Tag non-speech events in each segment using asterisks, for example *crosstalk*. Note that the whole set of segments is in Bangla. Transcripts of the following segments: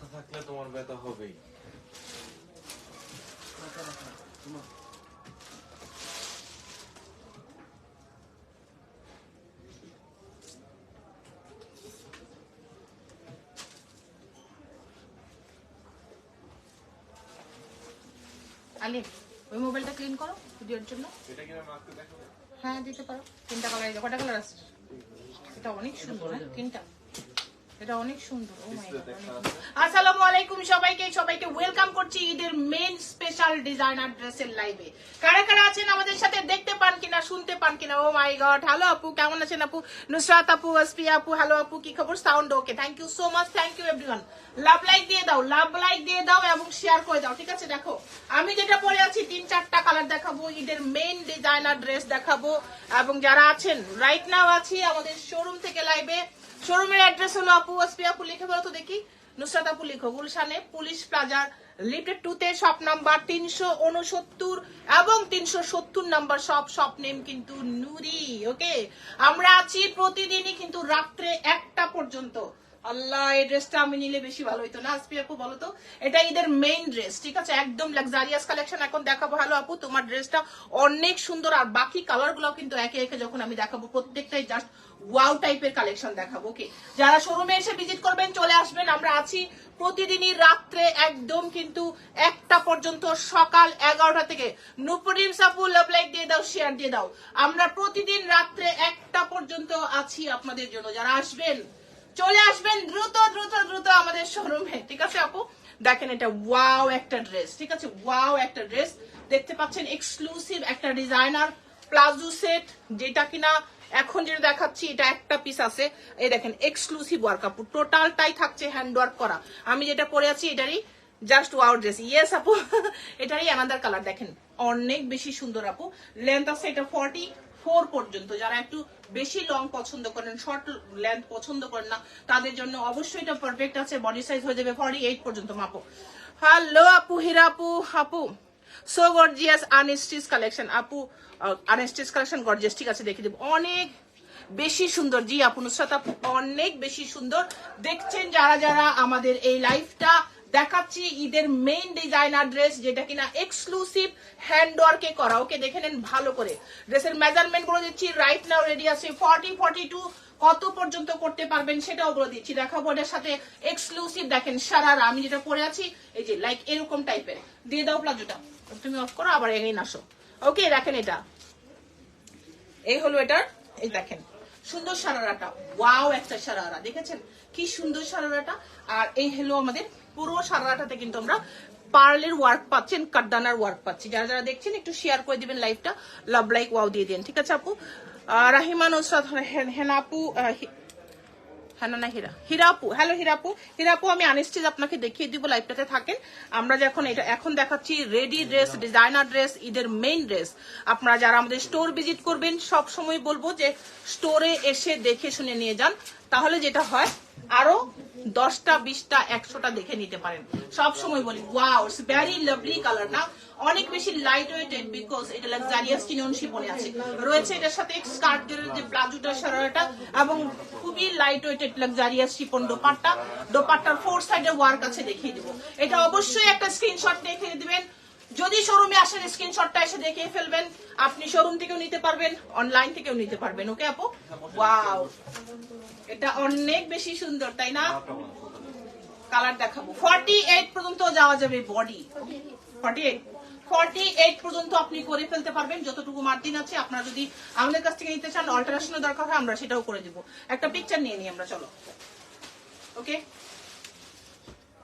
মাথা থাকলে তোমার ব্যথা হবেই। আলিফ ওই মোবাইলটা ক্লিন করো ভিডিওর জন্য। এটা হ্যাঁ দিতে পারো। তিনটা কালার কটা কালার আছে? এটা অনেক সুন্দর হ্যাঁ তিনটা। এটা অনেক সুন্দর ও মাই আসসালামু আলাইকুম সবাইকে সবাইকে ওয়েলকাম করছি ঈদের মেন স্পেশাল ডিজাইনার ড্রেসের লাইভে কারা কারা আছেন আমাদের সাথে দেখতে পান কিনা শুনতে পান কিনা? ও মাই গড হ্যালো আপু কেমন আছেন আপু? নুসরাত আপু আসপি আপু হ্যালো আপু কি খবর? Sound okay thank you so much thank you everyone love like দিয়ে দাও লাভ লাইক দিয়ে দাও এবং শেয়ার করে দাও ঠিক আছে? দেখো আমি যেটা পরে আছি তিন চারটা কালার দেখাবো ঈদের মেইন ডিজাইনার ড্রেস দেখাবো। এবং যারা আছেন রাইট নাও আছি আমাদের শোরুম থেকে লাইভে শোরুমের অ্যাড্রেস হলো আপু আসপি আপু লিখে বলো তো দেখি। নুসরাত আপু লিখো, গুলশানে, পুলিশ প্লাজার লিফটেড টুতে শপ নাম্বার তিনশো উনসত্তর এবং তিনশো সত্তর নাম্বার সব শপ নেম কিন্তু নুরি ওকে আমরা আছি প্রতিদিনই কিন্তু রাত্রে একটা পর্যন্ত। আল্লাহ, এই ড্রেসটা আমি নিলে বেশি ভালো হইতো। না আসপি আপু, বলো তো? এটা ঈদের মেইন ড্রেস ঠিক আছে? একদম লাক্সারিয়াস কালেকশন এখন দেখাবো হ্যালো আপু, তোমার ড্রেসটা অনেক সুন্দর, আর বাকি কালারগুলো কিন্তু একে একে যখন আমি দেখাবো, প্রত্যেকটাই জাস্ট ওয়াও টাইপের কালেকশন দেখাবো ওকে যারা শোরুমে এসে ভিজিট করবেন, চলে আসবেন। আমরা আছি প্রতিদিনই রাত্রে একদম কিন্তু একটা পর্যন্ত, সকাল এগারোটা থেকে। নুপুরিম সাপু লাভ লাইক দিয়ে দাও শেয়ার দিয়ে দাও। আমরা প্রতিদিন রাত্রে একটা পর্যন্ত আছি আপনাদের জন্য। যারা আসবেন চলে আসবেন দ্রুত দ্রুত দ্রুত আমাদের শোরুমে, ঠিক আছে আপু? দেখেন এটা ওয়াও একটা ড্রেস ঠিক আছে? ওয়াও একটা ড্রেস দেখতে পাচ্ছেন এক্সক্লুসিভ একটা ডিজাইনার প্লাজো সেট যেটা কিনা এখন যেটা দেখাচ্ছি, এটা একটা পিস আছে। এই দেখেন এক্সক্লুসিভ ওয়ার্ক আপু টোটালটাই থাকছে হ্যান্ড ওয়ার্ক করা। আমি যেটা পরে আছি, এটারই জাস্ট ওয়াও ড্রেস ইয়েস আপু, *laughs* এটারই আনাদার কালার দেখেন, অনেক বেশি সুন্দর আপু। লেন্থ আছে এটা ফর্টি ফোর পর্যন্ত যারা একটু বেশি লং পছন্দ করেন শর্ট লেন্থ পছন্দ করেন না, তাদের জন্য অবশ্যই এটা পারফেক্ট আছে বডি সাইজ হয়ে যাবে ফর্টি এইট পর্যন্ত মাপো। হ্যালো আপু, হিরা আপু আপু সো গর্জিয়াস আনস্টিচ কালেকশন আপু আনস্টিচ কালেকশন গর্জিয়াস ঠিক আছে দেখে দেবো। অনেক বেশি সুন্দর, জি, আপু, নুসরাত আপু, অনেক বেশি সুন্দর। দেখছেন যারা যারা আমাদের এই লাইফটা দেখাচ্ছি ঈদের মেইন ডিজাইনার ড্রেস যেটা কিনা এক্সক্লুসিভ হ্যান্ড ওয়ার্কে করা। ওকে দেখে নেন ভালো করে। ড্রেসের মেজারমেন্টগুলো দিচ্ছি। রাইট নাও রেডি আছে ফর্টি ফর্টি টু কত পর্যন্ত করতে পারবেন সেটাও বলে দিচ্ছি। দেখাবো এটার সাথে এক্সক্লুসিভ দেখেন সারারা, আমি যেটা পরে আছি, এই যে লাইক এরকম টাইপের দিয়ে দাও প্লাজোটা। তুমি অফ করো, আবার এগেইন আসো। ওকে দেখেন এটা। এই হলো এটার, এই দেখেন। সুন্দর সারারাটা। ওয়াও একটা সারারা। দেখেছেন? কি সুন্দর সারারাটা। আর এই হলো আমাদের পুরো সারাটাতে কিন্তু আমরা পার্লের ওয়ার্ক পাচ্ছেন কাটদানার ওয়ার্ক পাচ্ছি। যারা যারা দেখছেন একটু শেয়ার করে দিবেন লাইভটা লাভ লাইক ওয়াও দিয়ে দিন ঠিক আছে আপু? আহ, রাহিমা নুসরাত হেন- হেনা আপু আহ, হ্যাঁ না না হীরা। হীরাপু হ্যালো হীরাপু হীরাপু আমি আনিস্টিজ আপনাকে দেখিয়ে দিব লাইভটাতে থাকেন। আমরা যখন এটা এখন দেখাচ্ছি রেডি ড্রেস ডিজাইনার ড্রেস ঈদের মেইন ড্রেস আপনারা যারা আমাদের স্টোর ভিজিট করবেন সব সময় বলব যে স্টোরে এসে দেখে শুনে নিয়ে যান। তাহলে যেটা হয় আরও দশটা, বিশটা, একশোটা দেখে নিতে পারেন। সব সময় বলি wow it's very lovely colour না? অনেক বেশি লাইট ওয়েটেড বিকজ এটা লাক্সারিয়াস চিনন শিপনে আছে। রয়েছে এটার সাথে স্কার্ট যে প্লাজোটা সারাটা এবং খুবই light weighted luxurious chiffon dupatta. দোপাট্টার four সাইডে ওয়ার্ক আছে, দেখিয়ে দিব। এটা অবশ্যই একটা স্ক্রিনশট দেখিয়ে দিবেন। যদি শোরুমে আসেন স্ক্রিনশটটা এসে দেখিয়ে ফেলবেন। আপনি শোরুম থেকেও নিতে পারবেন অনলাইন থেকেও নিতে পারবেন। ওকে আপু? ওয়াও এটা অনেক বেশি সুন্দর তাই না? কালার দেখাবো। ফর্টি এইট পর্যন্ত যাওয়া যাবে body forty eight forty eight পর্যন্ত আপনি করে ফেলতে পারবেন। যতটুকু মার্জিন আছে আপনারা যদি আমাদের কাছ থেকে নিতে চান অল্টারেশনের দরকার হয় আমরা সেটাও করে দিব। একটা পিকচার নিয়ে নিই আমরা চলো। ওকে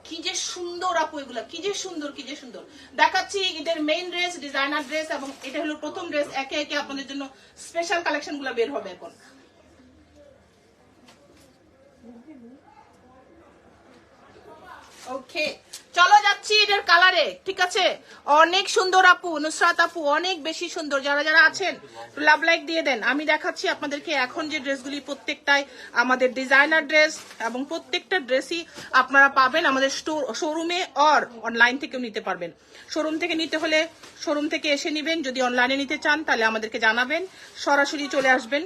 কি যে সুন্দর আপু এগুলা কি যে সুন্দর কি যে সুন্দর। দেখাচ্ছি এদের মেইন ড্রেস ডিজাইনার ড্রেস এবং এটা হলো প্রথম ড্রেস একে একে আপনাদের জন্য স্পেশাল কালেকশনগুলো বের হবে এখন। ওকে চলো যাচ্ছি এটার কালারে ঠিক আছে? অনেক সুন্দর আপু, নুসরাত আপু, অনেক বেশি সুন্দর। যারা যারা আছেন লাভ লাইক দিয়ে দেন। আমি দেখাচ্ছি আপনাদেরকে এখন যে ড্রেসগুলি প্রত্যেকটাই, আমাদের ডিজাইনার ড্রেস এবং প্রত্যেকটা ড্রেসই আপনারা পাবেন আমাদের স্টোর শোরুমে অর অনলাইন থেকেও নিতে পারবেন। শোরুম থেকে নিতে হলে শোরুম থেকে এসে নিবেন। যদি অনলাইনে নিতে চান, তাহলে আমাদেরকে জানাবেন। সরাসরি চলে আসবেন।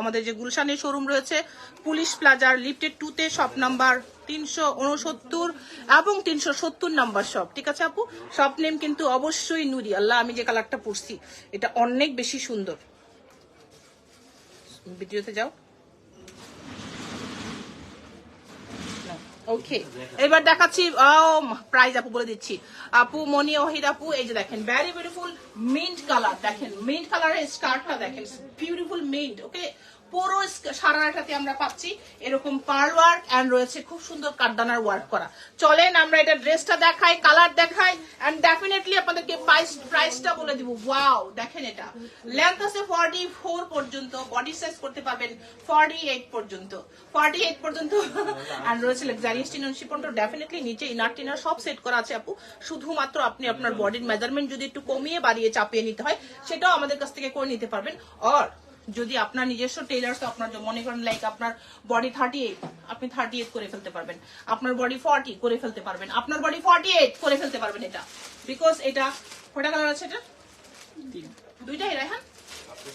আমাদের যে গুলশানের শোরুম রয়েছে, পুলিশ প্লাজার লিফটেড টুতে শপ নাম্বার তিনশো উনসত্তর এবং তিনশো সত্তর নাম্বার শপ ঠিক আছে আপু? শপ নেম কিন্তু অবশ্যই নুরি। আল্লাহ, আমি যে কালারটা পরছি, এটা অনেক বেশি সুন্দর। ভিডিওতে যাও। ওকে এবার দেখাচ্ছি প্রাইস আপু বলে দিচ্ছি। আপু, মনি ওহিদ আপু, এই যে দেখেন ভ্যারি বিউটিফুল মিন্ট কালার দেখেন মিন্ট কালারের স্কার্টটা দেখেন বিউটিফুল মিন্ট ওকে পুরো সারাটাতে আমরা পাচ্ছি এরকম পার্ল ওয়ার্ক এন্ড রয়েছে খুব সুন্দর কাঠদানার ওয়ার্ক করা। চলেন আমরা এটা ড্রেসটা দেখাই কালার দেখাই এন্ড ডেফিনেটলি আপনাদেরকে প্রাইস প্রাইসটা বলে দিব। ওয়াও দেখেন এটা। লেন্থ আছে ফর্টি ফোর পর্যন্ত বডি সাইজ করতে পাবেন ফর্টি এইট পর্যন্ত। ফর্টি এইট পর্যন্ত। আর রয়েছে লাক্সারিয়াস টিনার শিপনটা ডেফিনেটলি নিচে ইনার টিনার সব সেট করা আছে আপু। শুধুমাত্র আপনি আপনার বডির মেজারমেন্ট যদি একটু কমিয়ে বাড়িয়ে চাপিয়ে নিতে হয়, সেটাও আমাদের কাছ থেকে করে নিতে পারবেন। আর যদি আপনার নিজস্ব টেলার তো আপনার মনে করেন লাইক আপনার বডি থার্টি এইট আপনি থার্টি এইট করে ফেলতে পারবেন। আপনার বডি ফর্টি করে ফেলতে পারবেন। আপনার বডি ফর্টি এইট করে ফেলতে পারবেন এটা। বিকজ এটা কটা কালার আছে এটা? দুইটাই রায়হান?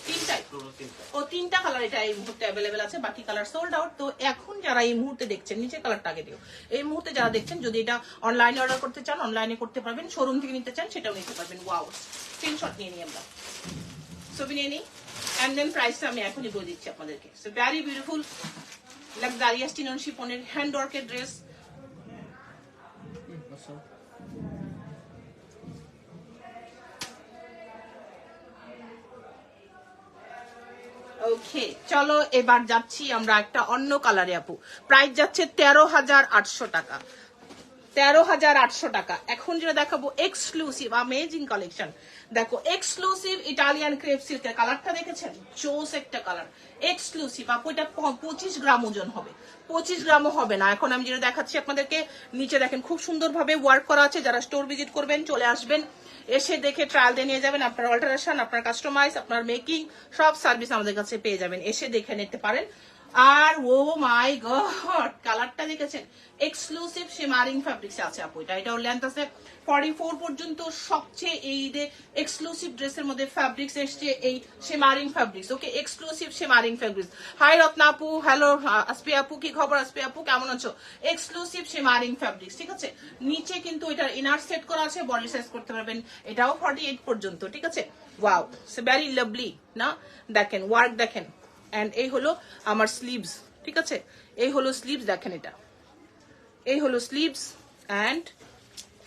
তিনটাই। ও তিনটা কালার এটা এই মুহূর্তে অ্যাভেলেবেল আছে বাকি কালার সোল্ড আউট তো এখন যারা এই মুহূর্তে দেখছেন নিচে কালারটা আগে দিও। এই মুহূর্তে যারা দেখছেন যদি এটা অনলাইনে অর্ডার করতে চান অনলাইনে করতে পারবেন। শোরুম থেকে নিতে চান সেটাও নিতে পারবেন। ওয়াও স্ক্রিনশট নিয়ে নিই আমরা। ছবি নিয়ে নিই। অ্যান্ড দেন আমি এখনই বলে দিচ্ছি আপনাদেরকে। সো ভ্যারি বিউটিফুল শিপনের হ্যান্ড ওয়ার্কের ড্রেস ওকে চলো এবার যাচ্ছি আমরা একটা অন্য কালারে আপু। প্রাইস যাচ্ছে তেরো হাজার আটশো টাকা। তেরো হাজার আটশো টাকা। এখন যেটা দেখাবো এক্সক্লুসিভ আমেজিং কালেকশন দেখো এক্সক্লুসিভ ইটালিয়ান ক্রেপ সিল্কের কালারটা দেখেছেন? চোস একটা কালার এক্সক্লুসিভ আপু, এটা পঁচিশ গ্রাম ওজন হবে। পঁচিশ গ্রামও হবে না। এখন আমি যেটা দেখাচ্ছি আপনাদেরকে, নিচে দেখেন খুব সুন্দরভাবে ওয়ার্ক করা আছে। যারা স্টোর ভিজিট করবেন, চলে আসবেন। এসে দেখে ট্রায়াল দিয়ে নিয়ে যাবেন। আপনার অল্টারেশন আপনার কাস্টমাইজ আপনার মেকিং সব সার্ভিস আমাদের কাছে পেয়ে যাবেন। এসে দেখে নিতে পারেন। আর ও মাই গড, কালারটা দেখেছেন? এক্সক্লুসিভ শিমারিং ফ্যাব্রিক্স আছে আপু, এটা, এটাও লেন্থ আছে। ফর্টি ফোর পর্যন্ত সবচেয়ে এই যে এক্সক্লুসিভ ড্রেসের মধ্যে ফ্যাব্রিক্স এসছে, এই shimmering fabrics okay exclusive shimmering fabrics hi Ratna আপু হ্যালো আসপি আপু, কি খবর আসপি আপু, কেমন আছো? এক্সক্লুসিভ শিমারিং ফ্যাব্রিক্স ঠিক আছে? নিচে কিন্তু এটার ইনার সেট করা আছে বডি সাইজ করতে পারবেন, এটাও ফর্টি এইট পর্যন্ত, ঠিক আছে? ওয়াও সে ভ্যারি লাভলি না? দেখেন ওয়ার্ক দেখেন। অ্যান্ড এই হলো আমার স্লিভস ঠিক আছে? এই হলো স্লিভস দেখেন এটা। এই হলো স্লিভস অ্যান্ড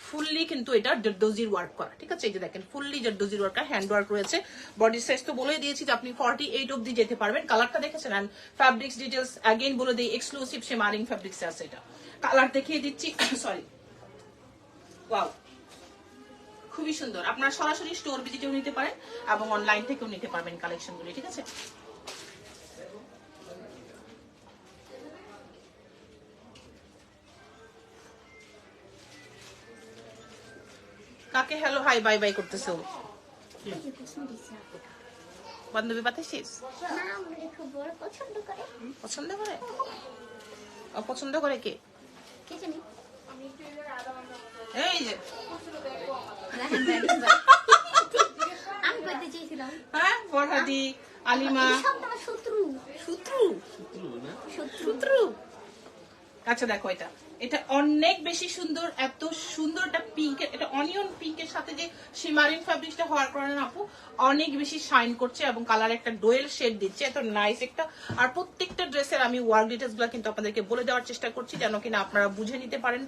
ফুললি কিন্তু এটা জর্দোজির ওয়ার্ক করা, ঠিক আছে? এই যে দেখেন ফুললি জর্দোজির ওয়ার্ক হ্যান্ড ওয়ার্ক রয়েছে। বডি সাইজ তো বলে দিয়েছি যে আপনি ফর্টি এইট অব্দি যেতে পারবেন। কালারটা দেখেছেন? অ্যান্ড ফ্যাব্রিক্স ডিটেলস অ্যাগেন বলে দিই এক্সক্লুসিভ সে মারিং ফ্যাব্রিক্স আছে এটা। কালার দেখিয়ে দিচ্ছি *coughs* সরি ওয়াও খুবই সুন্দর। আপনারা সরাসরি স্টোর ভিজিটেও নিতে পারেন এবং অনলাইন থেকেও নিতে পারবেন কালেকশনগুলি ঠিক আছে? কাকে হ্যালো হাই বাই বাই করতেছো বান্ধবী পাঠাইছিস? পছন্দ করে? পছন্দ করে অপছন্দ করে কে? এই যে। হ্যাঁ আলিমা। শত্রু? শত্রু? শত্রু। আচ্ছা দেখো এটা। এটা অনেক বেশি সুন্দর, এত সুন্দর একটা পিঙ্কের এটা অনিয়ন পিঙ্কের সাথে যে সিমারিন ফ্যাব্রিকটা হওয়ার কারণে আপু, অনেক বেশি শাইন করছে এবং কালার একটা ডোয়েল শেড দিচ্ছে, এত নাইস একটা। আর প্রত্যেকটা ড্রেসের আমি ওয়ার্ক ডিটেলসগুলো কিন্তু আপনাদেরকে বলে দেওয়ার চেষ্টা করছি, যেন কিনা আপনারা বুঝে নিতে পারেন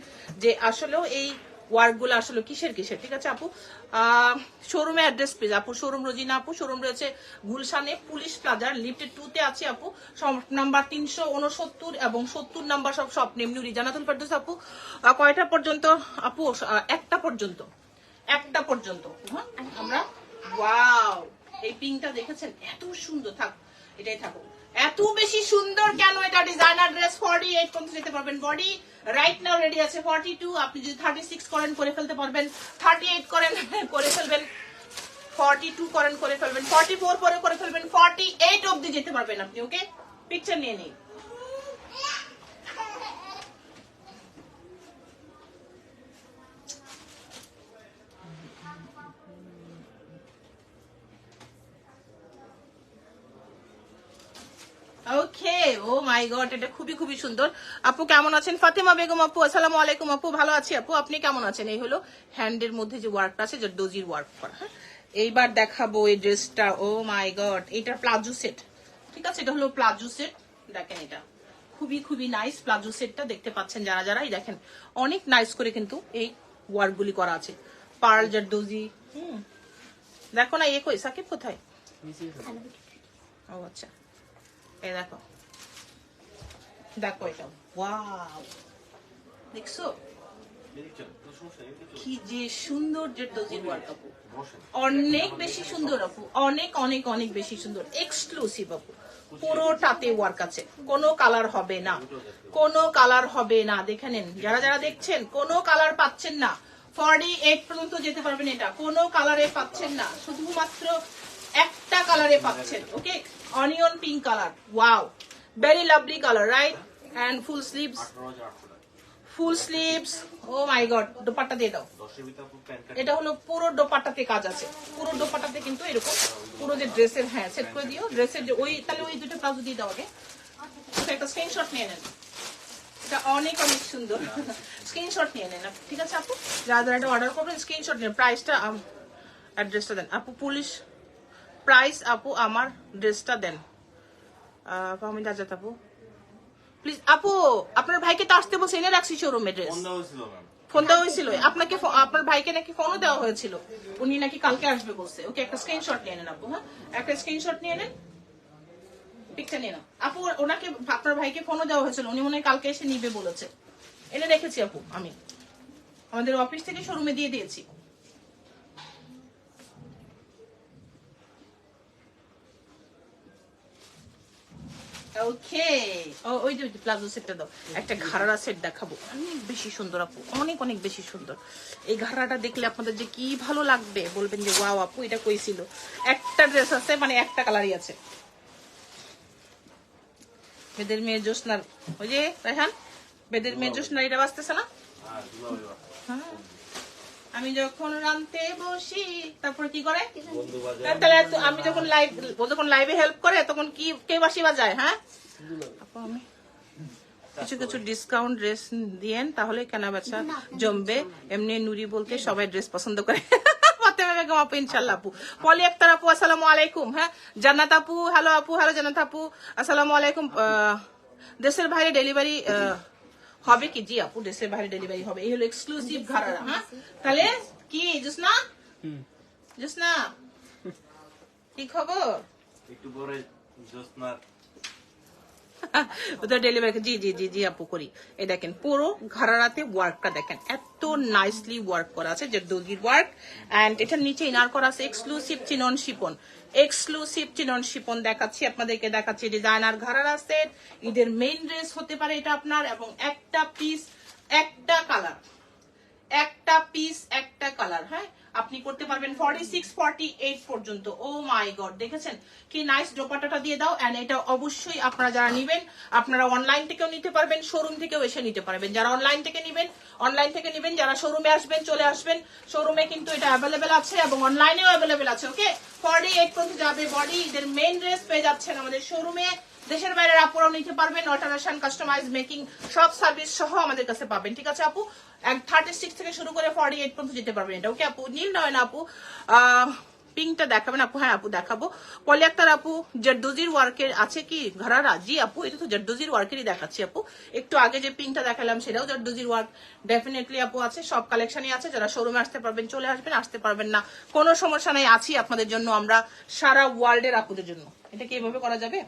যে আসলেও এই ওয়ার্কগুলো আসলে কিসের কিসের? ঠিক আছে, আপু? শোরুমে অ্যাড্রেস প্লিজ আপু শোরুম রোজিনা, আপু শোরুম রয়েছে গুলশানে, পুলিশ প্লাজার লিফটেড টু তে আছে, আপু। নাম্বার তিনশো উনসত্তর এবং সত্তর নাম্বার সব সব নিম্নুরি জানাতুল ফেরদৌস, আপু। কয়টা পর্যন্ত? আপু একটা পর্যন্ত। একটা পর্যন্ত। আমরা ওয়াও এই পিঙ্কটা দেখেছেন? এত সুন্দর, থাক, এটাই থাকুক। এত বেশি সুন্দর কেন এটা ডিজাইনার ড্রেস ফর্টি এইট পর্যন্ত যেতে পারবেন বডি রাইট নাও রেডি আছে ফর্টি টু আপনি যদি থার্টি সিক্স করেন, করে ফেলতে পারবেন। থার্টি এইট *laughs* করেন, করে ফেলবেন। ফর্টি টু করেন, করে ফেলবেন। ফর্টি ফোর পরে করে ফেলবেন। ফর্টি এইট অব্দি যেতে পারবেন আপনি ওকে পিকচার নিয়ে নিন ওকে ও মাই গড এটা খুবই খুবই সুন্দর। আপু কেমন আছেন? ফাতেমা বেগম আপু আসসালামু আলাইকুম আপু ভালো আছি আপু? আপনি কেমন আছেন? এই হলো হ্যান্ডের মধ্যে যে ওয়ার্কটা আছে যে ডোজির ওয়ার্ক করা হ্যাঁ? এইবার দেখাবো এই ড্রেসটা ও মাই গড এটা প্লাজো সেট ঠিক আছে? এটা হলো প্লাজো সেট দেখেন এটা। খুবই খুবই নাইস প্লাজো সেটটা দেখতে পাচ্ছেন যারা যারা। এই দেখেন অনেক নাইস করে কিন্তু এই ওয়ার্ক গুলি করা আছে। পার্ল জারদোজি হুম। দেখো না এ কই? সাকিব কোথায়? ও আচ্ছা। এই দেখো। দেখো এটা ওয়াও দেখছ কি যে সুন্দর যে ডোজির ওয়ার্ক আপু অনেক বেশি সুন্দর আপু অনেক অনেক অনেক বেশি সুন্দর এক্সক্লুসিভ আপু পুরোটাতে ওয়ার্ক আছে কোনো কালার হবে না কোনো কালার হবে না দেখে নেন যারা যারা দেখছেন কোনো কালার পাচ্ছেন না ফর্টি এইট পর্যন্ত যেতে পারবেন এটা। কোনো কালারে পাচ্ছেন না। শুধুমাত্র একটা কালারে পাচ্ছেন okay onion pink colour wow very lovely colour right and full sleeves full sleeves oh my god dupatta দিয়ে দাও। এটা হলো পুরো দোপাট্টাতে কাজ আছে। পুরো দোপাট্টাতে কিন্তু এরকম পুরো যে ড্রেসের হ্যাঁ সেট করে দিও। ড্রেসের যে ওই তাহলে ওই দুটো প্লাজো দিয়ে দাও আগে। ওটা একটা স্ক্রিনশট নিয়ে নেন। এটা অনেক অনেক সুন্দর। স্ক্রিনশট নিয়ে নেন। ঠিক আছে আপু? যারা যারা এটা অর্ডার করবেন স্ক্রিনশট নিন। প্রাইসটা অ্যাড্রেসটা দেন। আপু পুলিশ প্রাইস আপু আমার ড্রেসটা দেন। আহ, আমি আপু? প্লিজ আপু আপনার ভাইকে তো আসতে বলছে এনে রাখছি শোরুমে ড্রেস ফোন দেওয়া হয়েছিল আপনাকে আপনার ভাইকে নাকি ফোনও দেওয়া হয়েছিল। উনি নাকি কালকে আসবে বলছে। ওকে একটা স্ক্রিনশট নিয়ে নেন আপু হ্যাঁ? একটা স্ক্রিনশট নিয়ে নেন। পিকচার নিয়ে নাও। আপু ওনাকে আপনার ভাইকে ফোনও দেওয়া হয়েছিল। উনি মনে কালকে এসে নিবে বলেছে। এনে রেখেছি আপু আমি। আমাদের অফিস থেকে শোরুমে দিয়ে দিয়েছি। ওকে ওই যে প্লাজো সেটটা দাও। একটা ঘাড়া সেট দেখাবো। অনেক বেশি সুন্দর আপু। অনেক অনেক বেশি সুন্দর। এই ঘাড়াটা দেখলে আপনাদের যে কি ভালো লাগবে? বলবেন যে ওয়াও আপু এটা কইছিল একটা ড্রেস আছে মানে একটা কালারই আছে। বেদের মেয়ে জোসনার ওই যে রায়হান? বেদের মেয়ে জোসনার এটা বাঁচতেছে না? হ্যাঁ। আমি যখন রানতে বসি তারপরে কি করে? তাহলে আমি যখন লাইভ ও যখন লাইভে হেল্প করে তখন কি কে বাসি বাজায় হ্যাঁ? আমি কিছু কিছু ডিসকাউন্ট ড্রেস দিয়েন তাহলে কেনা বেচা জমবে। এমনি নুরি বলতে সবাই ড্রেস পছন্দ করে। *laughs* বেগম আপু ইনশাল্লাহ আপু। পলি আক্তার আপু আসসালামু আলাইকুম হ্যাঁ? জান্নাত আপু হ্যালো আপু হ্যালো জান্নাত আপু। আসসালামু আলাইকুম দেশের বাইরে ডেলিভারি হবে কি? জি আপু দেশের বাইরে ডেলিভারি হবে। এই হলো এক্সক্লুসিভ ঘাড়া হ্যাঁ তাহলে কি জুসনা জুসনা কি খবর? একটু পরে জ্যোৎস্নার। ওদের ডেলিভারি জি জি জি জি আপু করি। এই দেখেন পুরো ঘরারাতে ওয়ার্কটা দেখেন। এত নাইসলি ওয়ার্ক করা আছে যে দর্জির ওয়ার্ক এন্ড এটার নিচে ইনার করা আছে exclusive chinon chiffon. Exclusive chinon chiffon দেখাচ্ছি, আপনাদেরকে দেখাচ্ছি ডিজাইনার ঘরারা সেট ঈদের মেইন ড্রেস হতে পারে এটা আপনার, এবং একটা পিস একটা কালার একটা পিস একটা কালার হ্যাঁ? আপনি করতে পারবেন ফর্টি সিক্স ফর্টি এইট পর্যন্ত। ও মাই গড দেখেছেন? কি নাইস দোপাটাটা দিয়ে দাও এন্ড এটা অবশ্যই আপনারা যারা নিবেন, আপনারা অনলাইন থেকেও নিতে পারবেন শোরুম থেকেও এসে নিতে পারবেন। যারা অনলাইন থেকে নিবেন অনলাইন থেকে নিবেন, যারা শোরুমে আসবেন, চলে আসবেন শোরুমে কিন্তু এটা অ্যাভেলেবেল আছে এবং অনলাইনেও অ্যাভেলেবেল আছে ওকে ফর্টি এইট পর্যন্ত যাবে বডি এদের মেইন ড্রেস পেয়ে যাচ্ছেন আমাদের শোরুমে দেশের বাইরের আপুরাও নিতে পারবেন অল্টারেশন কাস্টমাইজ মেকিং সব সার্ভিস সহ আমাদের কাছে পাবেন। ঠিক আছে আপু? এক থার্টি সিক্স থেকে শুরু করে ফর্টি এইট পর্যন্ত যেতে পারবেন এটা। ওকে আপু? নীল নয় না আপু? পিঙ্কটা দেখাবেন আপু? হ্যাঁ আপু, দেখাবো। পলি আক্তার আপু, জারদোজির ওয়ার্কের আছে কি? ঘরারা? জি, আপু, এটা তো জারদোজির ওয়ার্কেরই দেখাচ্ছি আপু। একটু আগে যে পিঙ্কটা দেখালাম সেটাও জারদোজির ওয়ার্ক ডেফিনেটলি আপু আছে। সব কালেকশনই আছে। যারা শোরুমে আসতে পারবেন, চলে আসবেন, আসতে পারবেন না। কোনো সমস্যা নাই, আছি আপনাদের জন্য আমরা সারা ওয়ার্ল্ডের আপুদের জন্য। এটা কি এভাবে করা যাবে?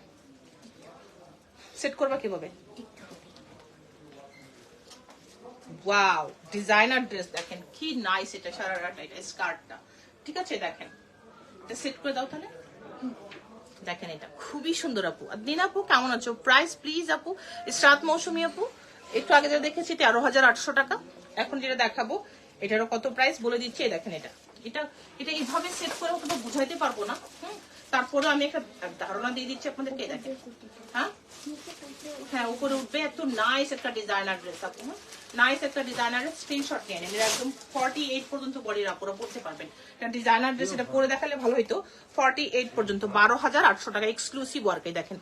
সেট করবা কীভাবে? ওয়াও ডিজাইনার ড্রেস দেখেন কি নাইস এটা সারারাটা এটা, স্কার্টটা। ঠিক আছে, দেখেন। এটা সেট করে দাও তাহলে। দেখেন এটা, খুবই সুন্দর আপু। আর দিন আপু, কেমন আছো? প্রাইস প্লিজ আপু। স্টার্ট মৌসুমি আপু। একটু আগে যেটা দেখেছি তেরো হাজার আটশো টাকা। এখন যেটা দেখাবো, এটারও কত প্রাইস বলে দিচ্ছি দেখেন এটা। এটা এটা এইভাবে সেট করে অতটা বুঝাইতে পারব না। হুম? তারপরে আমি একটা ধারণা দিয়ে দিচ্ছি আপনাদেরকে দেখেন। হ্যাঁ? হ্যাঁ উপরে উঠবে এত নাইস একটা ডিজাইনার ড্রেস আপু হ্যাঁ? নাইস একটা ডিজাইনারের স্ক্রিনশট নিয়ে নেন। এটা একদম ফর্টি এইট পর্যন্ত বডির আপুরা পড়তে পারবেন। ডিজাইনার ড্রেস এটা পরে দেখালে ভালো হইতো। ফর্টি এইট পর্যন্ত, বারো হাজার আটশো টাকা এক্সক্লুসিভ ওয়ার্কে দেখেন।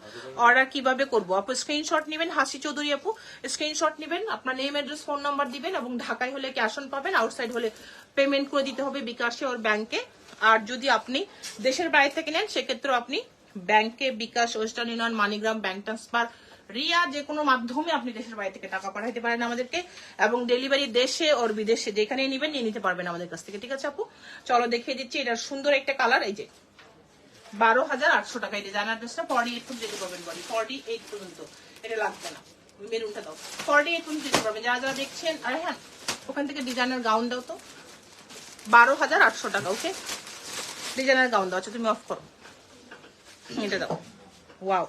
অর্ডার কীভাবে করব? আপু স্ক্রিনশট নেবেন, হাসি চৌধুরী আপু স্ক্রিনশট নেবেন, আপনার নেম অ্যাড্রেস ফোন নাম্বার দিবেন এবং ঢাকায় হলে ক্যাশ অন পাবেন আউটসাইড হলে পেমেন্ট করে দিতে হবে বিকাশে ওর ব্যাংকে আর যদি আপনি দেশের বাইরে থেকে নেন, সেক্ষেত্রেও আপনি ব্যাংকে, bKash, western union, MoneyGram, bank transfer, Ria যে কোনো মাধ্যমে আপনি দেশের বাইরে থেকে টাকা পাঠাইতে পারেন আমাদেরকে এবং ডেলিভারি দেশে ওর বিদেশে যেখানে নেবেন নিয়ে নিতে পারবেন আমাদের কাছ থেকে, ঠিক আছে আপু? চলো দেখিয়ে দিচ্ছি এটা সুন্দর একটা কালার, এই যে বারো হাজার আটশো টাকা, এই ডিজাইনার ড্রেসটা ফর্টি এইট পর্যন্ত যেতে পারবেন বডি ফর্টি এইট পর্যন্ত। এটা লাগবে না, মেরুনটা দাও। ফর্টি এইট পর্যন্ত যেতে পারবেন যারা যারা দেখছেন, আর হ্যাঁ ওখান থেকে ডিজাইনার গাউন দাও তো। বারো হাজার আটশো টাকা ওকে ডিজাইনার গাউন দাও আচ্ছা তুমি অফ করো। এটা দাও। ওয়াও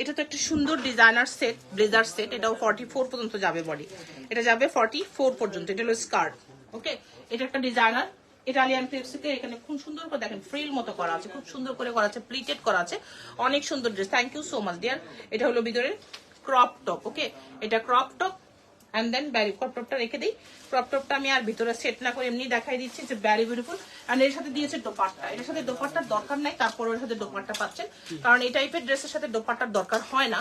এটা তো একটা সুন্দর ডিজাইনার সেট ব্লেজার সেট এটাও ফর্টি ফোর পর্যন্ত যাবে বডি এটা যাবে ফর্টি ফোর পর্যন্ত, এটা হলো স্কার্ট ওকে এটা একটা ডিজাইনার ইটালিয়ান ক্রিপসিতে এখানে খুব সুন্দর করে দেখেন ফ্রিল মতো করা আছে, খুব সুন্দর করে করা আছে প্লিটেড করা আছে, অনেক সুন্দর dress thank you so much dear এটা হলো ভিতরে ক্রপ টপ ওকে এটা crop top and then very crop রেখে দিই। ক্রপ টপটা আমি আর ভিতরে সেট না করে এমনি দেখাই দিচ্ছি যে ব্যারি বিউটিফুল অ্যান্ড এর সাথে দিয়েছে দোপাট্টা। এর সাথে দোপাট্টার দরকার নাই, তারপর ওর সাথে দোপাট্টা পাচ্ছেন। কারণ এই টাইপের ড্রেসের সাথে দোপাট্টার দরকার হয় না।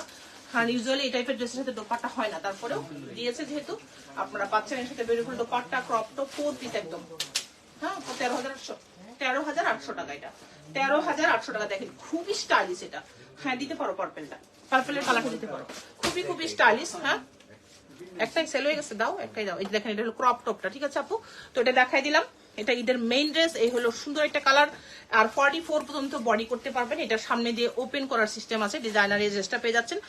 কারণ ইউজুয়ালি এই টাইপের ড্রেসের সাথে দোপাট্টা হয় না। তারপরেও দিয়েছে যেহেতু, আপনারা পাচ্ছেন এর সাথে beautiful dupatta crop top four piece একদম। হ্যাঁ তেরো হাজার আটশো, তেরো হাজার আটশো টাকা এটা। তেরো হাজার আটশো টাকা দেখেন, খুবই স্টাইলিশ এটা। হ্যাঁ দিতে পারো পার্পেলটা পার্পেলের কালারটা দিতে পারো। খুবই খুবই স্টাইলিশ হ্যাঁ। একটাই সেল হয়ে গেছে, দাও, একটাই দাও। এই দেখেন, এটা হলো ক্রপ টপটা ঠিক আছে আপু? তো এটা দেখাই দিলাম। এটা ঈদের মেইন ড্রেস এই হলো সুন্দর একটা কালার আর ফর্টি ফোর পর্যন্ত বডি করতে পারবেন। এটা সামনে দিয়ে ওপেন করার সিস্টেম আছে ডিজাইনার এই ড্রেসটা পেয়ে যাচ্ছেন।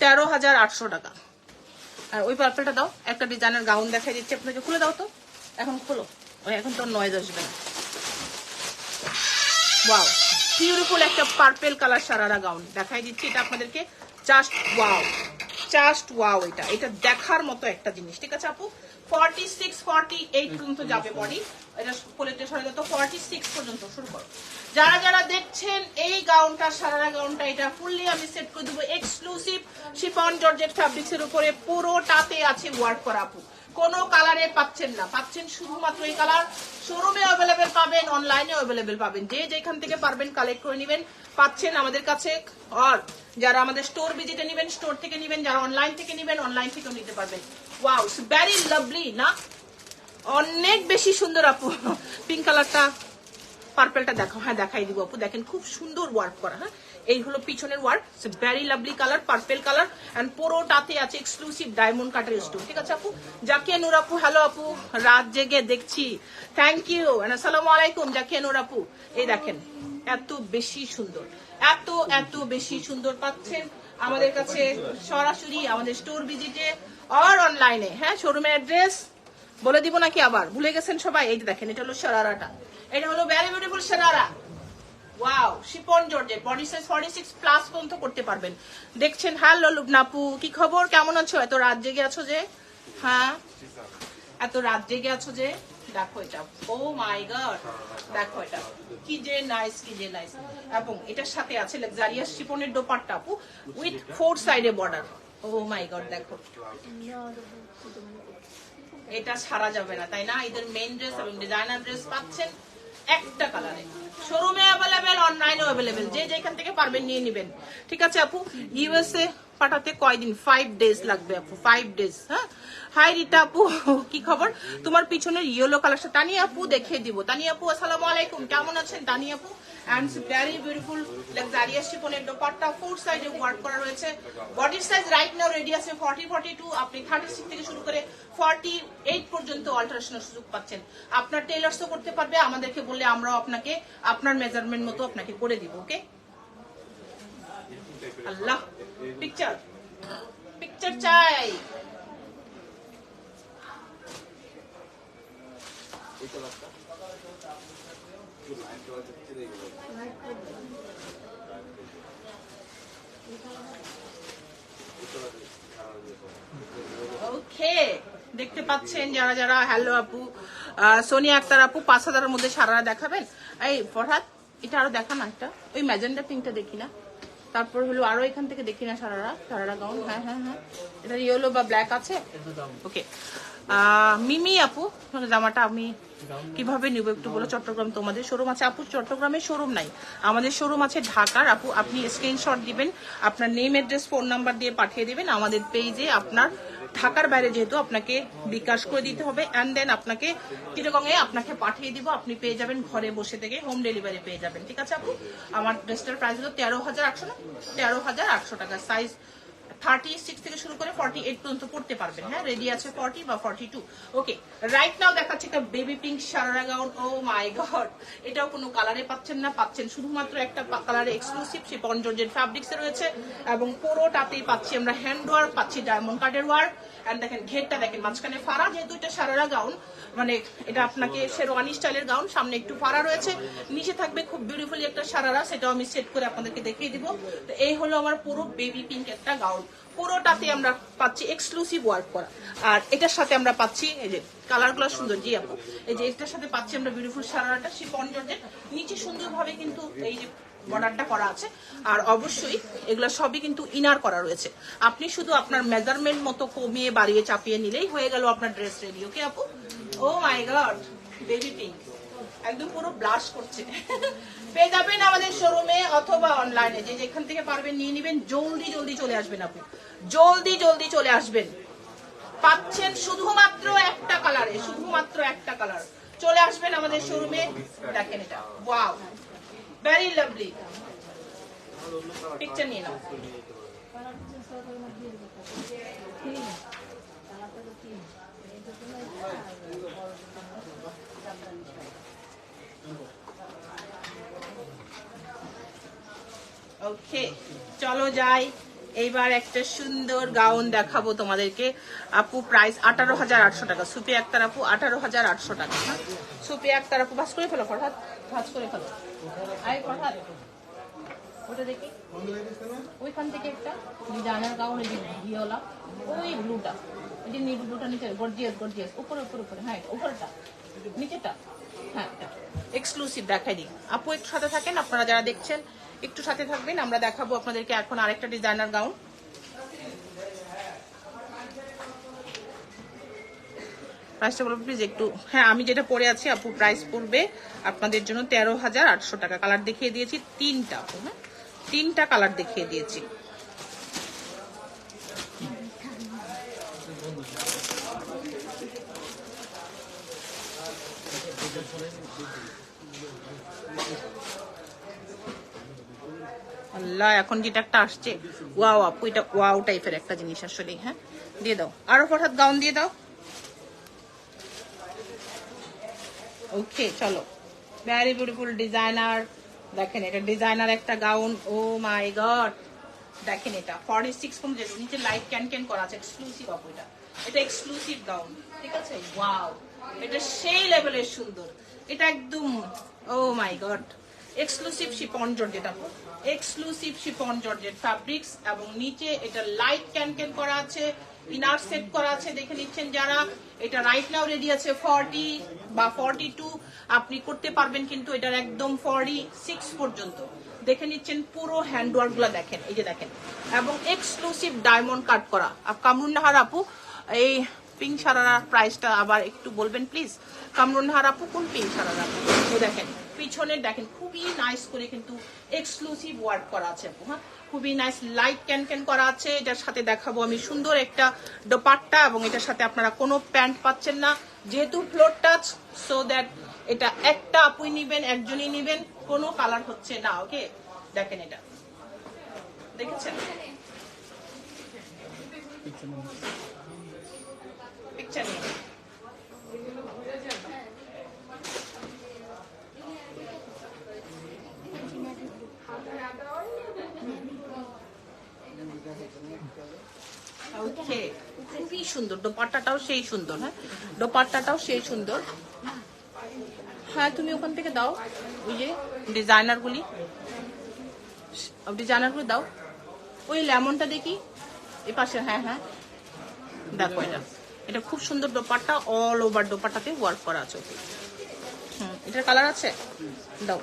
তেরো হাজার আটশো টাকা। আর ওই পার্পেলটা দাও, একটা ডিজাইনার গাউন দেখাই দিচ্ছি আপনাকে। খুলে দাও তো। এখন খোলো। এখন তো নয়েজ আসবে না। ওয়াও বিউটিফুল একটা পার্পেল কালার সারারা গাউন দেখাই দিচ্ছি এটা আপনাদেরকে। জাস্ট ওয়াও জাস্ট ওয়াও এটা। এটা দেখার মতো একটা জিনিস। ঠিক আছে আপু? ফর্টি সিক্স ফর্টি এইট পর্যন্ত যাবে বডি এটা কোলেটে সরে যত ফর্টি সিক্স পর্যন্ত শুরু করো। যারা যারা দেখছেন এই গাউনটা সারা গাউনটা এটা ফুললি আমি সেট করে দেবো এক্সক্লুসিভ শিফন জর্জেট ফ্যাব্রিক্সের উপরে। পুরোটাতে আছে ওয়ার্ক করা আপু। কোনো কালারে পাচ্ছেন না। পাচ্ছেন শুধুমাত্র এই কালার। শোরুমে অ্যাভেলেবেল পাবেন অনলাইনে অ্যাভেলেবেল পাবেন। যে যেখান থেকে পারবেন কালেক্ট করে নেবেন। পাচ্ছেন আমাদের কাছে আর যারা আমাদের স্টোর ভিজিটে নেবেন স্টোর থেকে নেবেন, যারা অনলাইন থেকে নেবেন অনলাইন থেকেও নিতে পারবেন। ওয়াও ভ্যারি লাভলি না? অনেক বেশি সুন্দর আপু। পিঙ্ক কালারটা পার্পেলটা দেখো হ্যাঁ দেখাই দিব আপু। দেখেন, খুব সুন্দর ওয়ার্ক করা হ্যাঁ? এই হলো পিছনের work. Very lovely colour purple colour and পুরোটাতে আছে এক্সক্লুসিভ ডায়মন্ড কাটার স্টোন ঠিক আছে আপু? জাকিয়া নূর আপু হ্যালো আপু, রাত জেগে দেখছি। থ্যাংক ইউ আসসালামু আলাইকুম জাকিয়া নূর আপু। এই দেখেন, এত বেশি সুন্দর, এত এত বেশি সুন্দর পাচ্ছেন আমাদের কাছে সরাসরি আমাদের স্টোর ভিজিটে আর অনলাইনে হ্যাঁ শোরুমের অ্যাড্রেস বলে দিব নাকি আবার? ভুলে গেছেন সবাই? এই দেখেন, এটা হলো সারারাটা এটা হলো very beautiful sharara wow chiffon georgette body size 46 plus পর্যন্ত করতে পারবেন। দেখছেন হ্যালো লুবনাপু, কি খবর? কেমন আছো? এত রাত জেগে আছো যে? হ্যাঁ? এত রাত জেগে আছো যে? দেখো এটা। ও মাই গড দেখো এটা। কি যে নাইস কি যে নাইস এবং এটার সাথে আছে লাক্সারিয়াস শিপনের দোপাট্টা, আপু উইথ ফোর সাইডে বর্ডার ও মাই গড দেখো। এটা ছাড়া যাবে না, তাই না? এদের মেইন ড্রেস এবং ডিজাইনার ড্রেস পাচ্ছেন। একটা কালারে শোরুমে অ্যাভেলেবেল অনলাইনে অ্যাভেলেবেল যে যেখান থেকে পারবেন নিয়ে নেবেন। ঠিক আছে আপু? ইউএসএ পাঠাতে কয়দিন? ফাইভ ডেজ লাগবে আপু ফাইভ ডেজ হ্যাঁ? হাই রিতা আপু, কি খবর? তোমার পিছনের ইয়েলো কালারটা তানিয়া আপু দেখিয়ে দিব। তানিয়া আপু, আসসালামু আলাইকুম। কেমন আছেন? তানিয়া আপু? অ্যান্ড বিউটিফুল ফোর ওয়ার্ক করা রয়েছে। সাইজ রাইট রেডি আছে টু আপনি থার্টি সিক্স থেকে শুরু করে এইট পর্যন্ত সুযোগ পাচ্ছেন। আপনার করতে পারবে, আমাদেরকে বললে আমরাও আপনাকে, আপনার মেজারমেন্ট মতো আপনাকে করে দিব ওকে আল্লাহ পিকচার পিকচার চাই। ওকে দেখতে পাচ্ছেন যারা যারা হ্যালো আপু সোনিয়া আক্তার আপু পাঁচ হাজারের মধ্যে সারা দেখাবেন। এই ফরহাদ এটা আরও দেখা না একটা ওই ম্যাজেন্ডা পিঙ্কটা দেখি না। তারপর হলো আরও এখান থেকে দেখি না সারারা সারারা গাউন হ্যাঁ হ্যাঁ হ্যাঁ। এটা ইয়েলো বা ব্ল্যাক আছে? ওকে মিমি আপু জামাটা আমি কীভাবে নিব একটু বলো, চট্টগ্রাম তোমাদের শোরুম আছে। আপু, চট্টগ্রামে শোরুম নাই। আমাদের শোরুম আছে ঢাকার। আপু, আপনি স্ক্রিনশট দিবেন, আপনার নেম অ্যাড্রেস ফোন নাম্বার দিয়ে পাঠিয়ে দিবেন। আমাদের পেজে আপনার ঢাকার বাইরে যেহেতু আপনাকে বিকাশ করে দিতে হবে অ্যান্ড দেন আপনাকে চিটাগংয়ে আপনাকে পাঠিয়ে দিব। আপনি পেয়ে যাবেন ঘরে বসে থেকে হোম ডেলিভারি পেয়ে যাবেন। ঠিক আছে আপু? আমার ড্রেসটার প্রাইস হলো তেরো হাজার আটশো না, তেরো হাজার আটশো টাকা। সাইজ থার্টি সিক্স থেকে শুরু করে এইট পর্যন্ত পারবেন। হ্যাঁ রেডি আছে বা টু ওকে রাইট নাও দেখাচ্ছে একটা baby pink sharara gown oh my এটাও কোনো পাচ্ছেন না, পাচ্ছেন শুধুমাত্র একটা সে রয়েছে। এবং পুরোটাতেই পাচ্ছি আমরা হ্যান্ড ওয়ার্ক পাচ্ছি ডায়মন্ড কার্ডের ওয়ার্ক এন্ড দেখেন, ঘেরটা দেখেন, মাঝখানে ফাড়া, যেহেতু এটা সারারা গাউন মানে এটা আপনাকে শেরওয়ানি স্টাইলের গাউন, সামনে একটু ফাড়া রয়েছে। নিচে থাকবে খুব বিউটিফুলি একটা সারারা, সেটাও আমি সেট করে আপনাদেরকে দেখিয়ে দিব। তো এই হলো আমার পুরো বেবি পিঙ্ক একটা গাউন। পুরোটাতে আমরা পাচ্ছি এক্সক্লুসিভ ওয়ার্ক করা। আর এটার সাথে আমরা পাচ্ছি এই যে কালারগুলো সুন্দর, জি আপু। এই যে এটার সাথে পাচ্ছি আমরা বিউটিফুল সারারাটা শিফন জর্জের নিচে সুন্দরভাবে কিন্তু এই যে বর্ডারটা করা আছে। আর অবশ্যই এগুলো সবই কিন্তু ইনার করা রয়েছে। আপনি শুধু আপনার মেজারমেন্ট মতো কমিয়ে, বাড়িয়ে, চাপিয়ে নিলেই হয়ে গেল আপনার ড্রেস রেডি ওকে আপু? Oh my god baby pink একদম পুরো ব্লাশ করছে। পেয়ে যাবেন আমাদের শোরুমে অথবা অনলাইনে যে যেখান থেকে পারবেন নিয়ে নেবেন, জলদি জলদি চলে আসবেন আপু জলদি জলদি চলে আসবেন। পাচ্ছেন শুধুমাত্র একটা কালারে শুধুমাত্র একটা কালার চলে আসবেন আমাদের শোরুমে দেখেন এটা। ওয়াও ভেরি লাভলি পিকচার নিয়ে নাও। ওকে, চলো যাই। এইবার একটা সুন্দর গাউন দেখাবো তোমাদেরকে। আপু প্রাইস আঠারো হাজার আটশো টাকা। সুপি আক্তার আপু, আঠারো হাজার আটশো টাকা। হ্যাঁ? সুপি আক্তার আপু, ভাজ করে ফেলো, ফরহাদ। ভাজ করে ফেলো। ওই ব্লুটা। নিট ব্লুটা নিচে উপরে উপরে হ্যাঁ উপরেটা। নিচেটা হ্যাঁ এক্সক্লুসিভ আপু, একটু সাথে থাকেন। আপনারা যারা দেখছেন একটু সাথে থাকবেন, আমরা দেখাবো আপনাদেরকে এখন আরেকটা ডিজাইনার গাউন প্লিজ একটু। হ্যাঁ আমি যেটা পরে আছি, আপু প্রাইস পড়বে আপনাদের জন্য তেরো হাজার আটশো টাকা। কালার দেখিয়ে দিয়েছি, তিনটা হ্যাঁ? তিনটা কালার দেখিয়ে দিয়েছি। আল্লাহ এখন যেটা একটা আসছে, ওয়াও আপু এটা ওয়াও টাইপের একটা জিনিস আসলে হ্যাঁ? দিয়ে দাও। আরও হঠাৎ গাউন দিয়ে দাও। ওকে চলো। ভ্যারি বিউটিফুল ডিজাইনার দেখেন, এটা ডিজাইনার একটা গাউন। ও মাই গড দেখেন এটা ফর্টি সিক্স পর্যন্ত যেত নিচে লাইট ক্যান ক্যান করা আছে এক্সক্লুসিভ অফ এটা এটা এক্সক্লুসিভ গাউন, ঠিক আছে? ওয়াও এটা সেই লেভেলের সুন্দর। এটা একদম ও my god exclusive chiffon georgette আপু। এক্সক্লুসিভ শিপন জর্জেট ফ্যাব্রিক্স এবং নিচে এটা লাইট ক্যান ক্যান করা আছে ইনার সেট করা আছে, দেখে নিচ্ছেন যারা। এটা রাইট নাও রেডি আছে ফর্টি বা ফর্টি টু আপনি করতে পারবেন কিন্তু এটার একদম ফর্টি সিক্স পর্যন্ত। দেখে নিচ্ছেন পুরো হ্যান্ডওয়ার্কগুলা দেখেন, এই যে দেখেন। এবং এক্সক্লুসিভ ডায়মন্ড কাট করা। আর কামরুন নাহার আপু, এই পিঙ্ক সারারার প্রাইসটা আবার একটু বলবেন প্লিজ কামরুন নাহার আপু, কোন পিঙ্ক সারারা এই দেখেন। পিছনে দেখেন, খুবই নাইস করে কিন্তু এক্সক্লুসিভ ওয়ার্ক করা আছে হ্যাঁ খুবই নাইস লাইট ক্যান ক্যান করা আছে, এটার সাথে দেখাবো আমি সুন্দর একটা দোপাট্টা এবং এটার সাথে আপনারা কোনো প্যান্ট পাচ্ছেন না। যেহেতু ফ্লোর টাচ সো দ্যাট এটা একটা আপুই নিবেন, একজনই নিবেন, কোনো কালার হচ্ছে না ওকে দেখেন এটা। দেখেছেন? পিকচার নিয়ে খুবই সুন্দর। দোপাট্টাটাও সেই সুন্দর হ্যাঁ? সেই সুন্দর। হ্যাঁ তুমি ওখান থেকে দাও। ওই যে ডিজাইনার গুলি দাও। ওই লেমনটা দেখি। হ্যাঁ হ্যাঁ। এটা এটা খুব সুন্দর দোপাট্টা। অল ওভার দোপাট্টাতে ওয়ার্ক করা আছে এটার কালার আছে? দাও।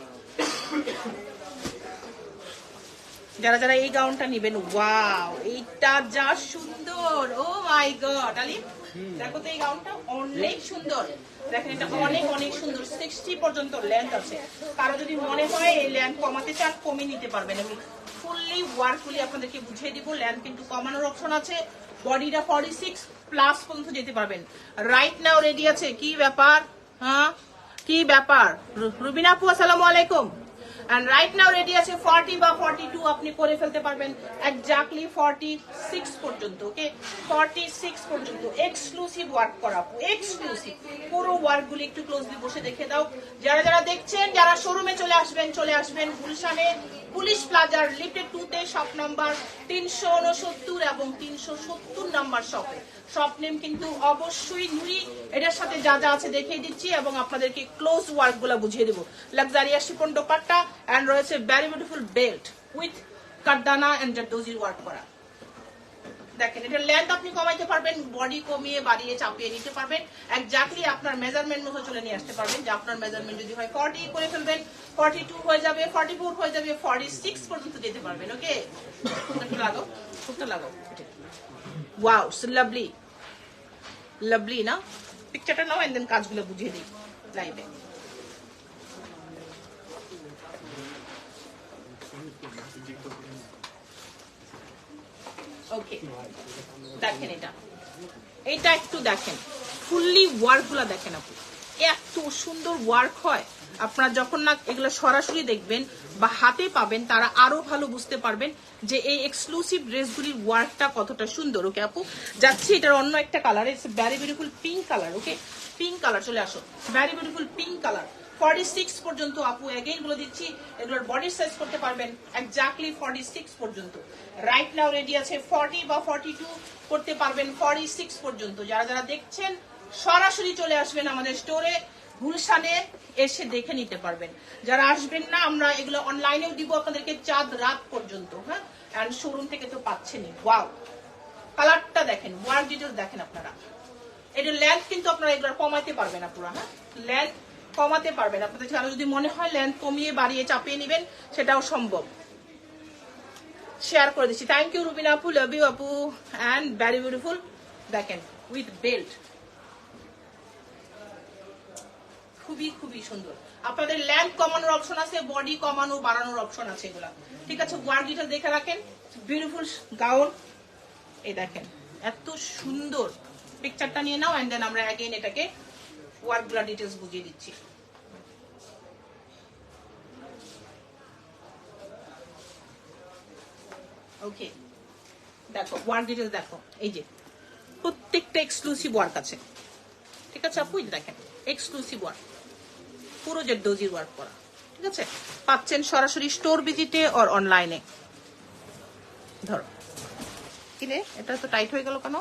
যারা যারা এই গাউনটা নেবেন ওয়াও এইটা যা সুন্দর। ও মাই গড আলিম দেখো তো এই গাউনটা অনেক সুন্দর। দেখেন এটা অনেক অনেক সুন্দর। সিক্সটি পর্যন্ত লেন্থ আছে। কারও যদি মনে হয় এই লেন্থ কমাতে চান কমিয়ে নিতে পারবেন। আমি ফুললি ওয়ার্কফুলি আপনাদেরকে বুঝিয়ে দিব লেন্থ কিন্তু কমানোর অপশন আছে। বডিটা ফর্টি সিক্স প্লাস পর্যন্ত যেতে পারবেন। রাইট নাও রেডি আছে? কি ব্যাপার? হ্যাঁ? কি ব্যাপার? রুবিনা আপু আসসালামু আলাইকুম। এন্ড রাইট নাও রেডি আছে 40 বা 42 আপনি করে ফেলতে পারবেন। এক্স্যাক্টলি 46 পর্যন্ত ওকে 46 পর্যন্ত। এক্সক্লুসিভ ওয়ার্ক করা এক্সক্লুসিভ পুরো ওয়ার্কগুলি একটু ক্লোজলি বসে দেখে দাও। যারা যারা দেখছেন, যারা শোরুমে চলে আসবেন চলে আসবেন গুলশানে। পুলিশ প্লাজার লিফটেড টু তে শপ নাম্বার তিনশো উনসত্তর এবং তিনশো সত্তর নাম্বার শপে শপ নেম কিন্তু অবশ্যই নুরি। এটার সাথে যা যা আছে দেখিয়ে দিচ্ছি এবং আপনাদেরকে ক্লোজ ওয়ার্কগুলা বুঝিয়ে দেবো। লাক্সারিয়া শিপন দোপাট্টা এন্ড রয়েছে very beautiful belt with kardana and জারদোজির work করা। দেখেন এটা লেন্থ আপনি কমাইতে পারবেন বডি কমিয়ে বাড়িয়ে চাপিয়ে নিতে পারবেন এক্স্যাক্টলি আপনার মেজারমেন্ট মতো চলে নিয়ে আসতে পারবেন, যে আপনার মেজারমেন্ট যদি হয় ফর্টি করে ফেলবেন ফর্টি টু হয়ে যাবে ফর্টি ফোর হয়ে যাবে ফর্টি সিক্স পর্যন্ত যেতে পারবেন ওকে লাগাও খুবটা লাগাও ওয়াও লাভলি লাভলি না? পিকচারটা নাও এন্ড দেন কাজগুলো বুঝিয়ে দিই লাইভে ওকে দেখেন এটা। এটা একটু দেখেন। ফুললি ওয়ার্কগুলা দেখেন আপনি এত সুন্দর ওয়ার্ক হয়। আপনারা যখন না এগুলো সরাসরি দেখবেন বা হাতে পাবেন, তারা আরও ভালো বুঝতে পারবেন যে এই এক্সক্লুসিভ ড্রেসগুলির ওয়ার্কটা কতটা সুন্দর ওকে আপু? যাচ্ছি, এটার অন্য একটা colour it's very beautiful pink colour okay pink colour চলে আসো। Very beautiful pink colour forty six পর্যন্ত আপু এগেইনগুলো দিচ্ছি, এগুলোর বডি করতে পারবেন সিক্স পর্যন্ত। রাইট নাও রেডি আছে বা ফর্টি টু করতে পারবেন সিক্স পর্যন্ত। যারা যারা দেখছেন, সরাসরি চলে আসবেন আমাদের স্টোরে গুলশানে এসে দেখে নিতে পারবেন। যারা আসবেন না, আমরা এগুলো অনলাইনেও দিব আপনাদেরকে চাঁদ রাত পর্যন্ত হ্যাঁ? অ্যান্ড শোরুম থেকে তো পাচ্ছেনই। ওয়াও কালারটা দেখেন ওয়ার্ক ডিটেলস দেখেন আপনারা। এটা লেন্থ কিন্তু আপনারা এগুলো কমাতে পারবেন না পুরো হ্যাঁ? লেন্থ কমাতে পারবেন। আপনাদের কারও যদি মনে হয়, লেন্থ কমিয়ে, বাড়িয়ে, চাপিয়ে নেবেন, সেটাও সম্ভব। শেয়ার করে দিচ্ছি। থ্যাংক ইউ রুবিনা আপু। লাভ ইউ আপু। অ্যান্ড ভ্যারি বিউটিফুল দেখেন উইথ বেল্ট খুবই খুবই সুন্দর। আপনাদের ল্যান্ড কমানোর অপশন আছে বডি কমানো, বাড়ানোর অপশন আছে এগুলা। ঠিক আছে ডিটেল দেখে রাখেন। বিউটিফুল গাউন এই দেখেন, এত সুন্দর। পিকচারটা নিয়ে নাও এন্ড দেন আমরা অ্যাগেন এটাকে ওয়ার্কগুলা ডিটেলস বুঝিয়ে দিচ্ছি। ওকে দেখো ওয়ার্ক ডিটেলস দেখো। এই যে, প্রত্যেকটা এক্সক্লুসিভ ওয়ার্ক আছে। ঠিক আছে আপু? দেখেন এক্সক্লুসিভ ওয়ার্ক পুরো যে ডোজির ওয়ার্ক করা। ঠিক আছে? পাচ্ছেন সরাসরি স্টোর ভিজিটে অর অনলাইনে ধরো। কিরে, এটা তো টাইট হয়ে গেল কেন?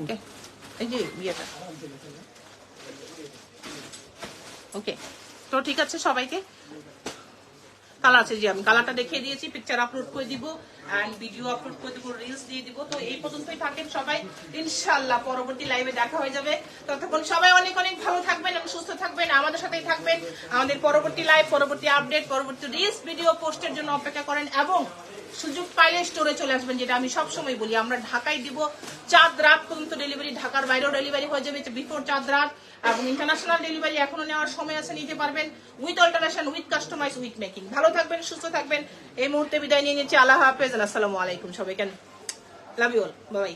ওকে এই যে ইয়েটা। ওকে তো ঠিক আছে সবাইকে। কালার আছে জি, আমি কালারটা দেখিয়ে দিয়েছি পিকচার আপলোড করে দিব এন্ড ভিডিও আপলোড করে দিব রিলস দিয়ে দিব। তো এই পর্যন্তই থাকেন সবাই। ইনশাল্লাহ পরবর্তী লাইভে দেখা হয়ে যাবে। ততক্ষণ সবাই অনেক অনেক ভালো থাকবেন এবং সুস্থ থাকবেন, আমাদের সাথেই থাকবেন। আমাদের পরবর্তী লাইভ পরবর্তী আপডেট পরবর্তী রিলস ভিডিও পোস্টের জন্য অপেক্ষা করেন এবং সুযোগ পাইলে স্টোরে চলে আসবেন, যেটা আমি সবসময় বলি। আমরা ঢাকায় দিব, চাঁদ রাত পর্যন্ত ডেলিভারি ঢাকার বাইরেও ডেলিভারি হয়ে যাবে বিফোর চাঁদ রাত। এবং ইন্টারন্যাশনাল ডেলিভারি এখনও নেওয়ার সময় আছে, নিতে পারবেন। With alteration with customise with making ভালো থাকবেন, সুস্থ থাকবেন। এই মুহূর্তে বিদায় নিয়ে নিচ্ছি। আল্লাহ হাফেজ। আসসালামু আলাইকুম সবাইকে। Love you all by